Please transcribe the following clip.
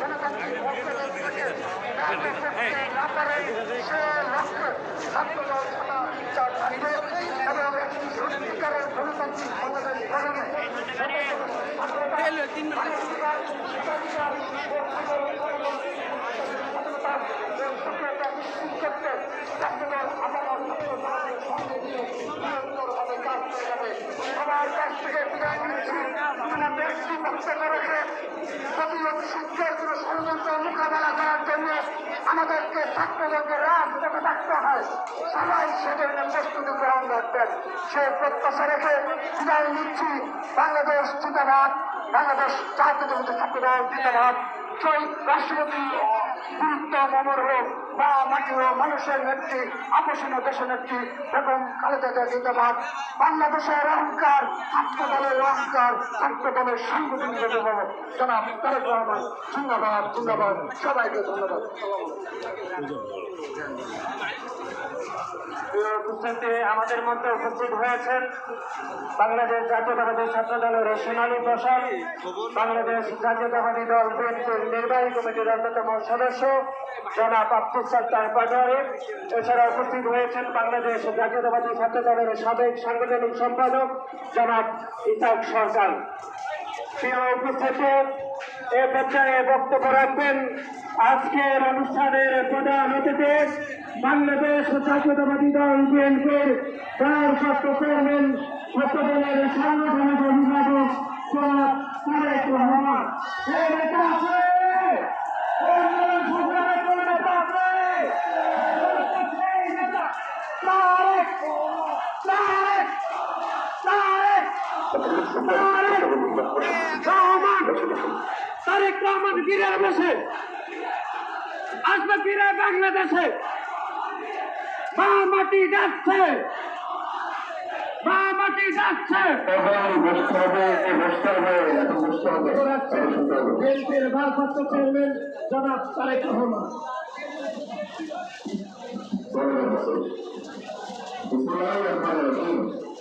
গণতান্ত্রিক সে লক্ষ্যে মুক্ত করেছে প্রতিরোধ সূর্যের কোনো ষড়যন্ত্র মোকাবেলা করার জন্য আমাদেরকে ছাত্রদেরকে থাকতে হয়। সবাই সেজন্য প্রস্তুতি গ্রহণ করতেন সে প্রত্যাশা রেখে বিদায় নিচ্ছি। বাংলাদেশ চিতাবাদ বাংলাদেশ জাতীয়তাবাদী ছাত্রদল চিতাবাদ সেই রাষ্ট্রপতি। গুরুত্ব মমর হোক বা মাটি ও মানুষের নেত্রী আপসীন দেশের নেত্রী এবং খালেদা জিয়া জিন্দাবাদ। বাংলাদেশের অহংকার ছাত্র দলের অহংকার ছাত্র দলের সাংগঠনিক জনাব তারেক রহমান, জিন্দাবাদ জিন্দাবাদ। সবাইকে ধন্যবাদ। আমাদের মধ্যে উপস্থিত হয়েছেন বাংলাদেশ জাতীয়তাবাদী ছাত্র দলের সোনালী প্রসাদ, বাংলাদেশ জাতীয়তাবাদী দল বিএনপির নির্বাহী কমিটির অন্যতম সদস্য জনাব আব্দুল সত্তার পাটোয়ারি এছাড়া উপস্থিত হয়েছেন বাংলাদেশ জাতীয়তাবাদী ছাত্র দলের সাবেক সাংগঠনিক সম্পাদক জনাব ইসাক সরকার। বক্তব্য আজকের অনুষ্ঠানের বাংলাদেশ দল সাংগঠনিক অভিভাবক তারেক রহমান তারেক রহমান ফিরে বসে আসবে ফিরে বাংলাদেশে মা মাটি যাচ্ছে মা মাটি যাচ্ছে বিএনপির ভারপ্রাপ্ত চেয়ারম্যান জনাব তারেক রহমান para Maranhão.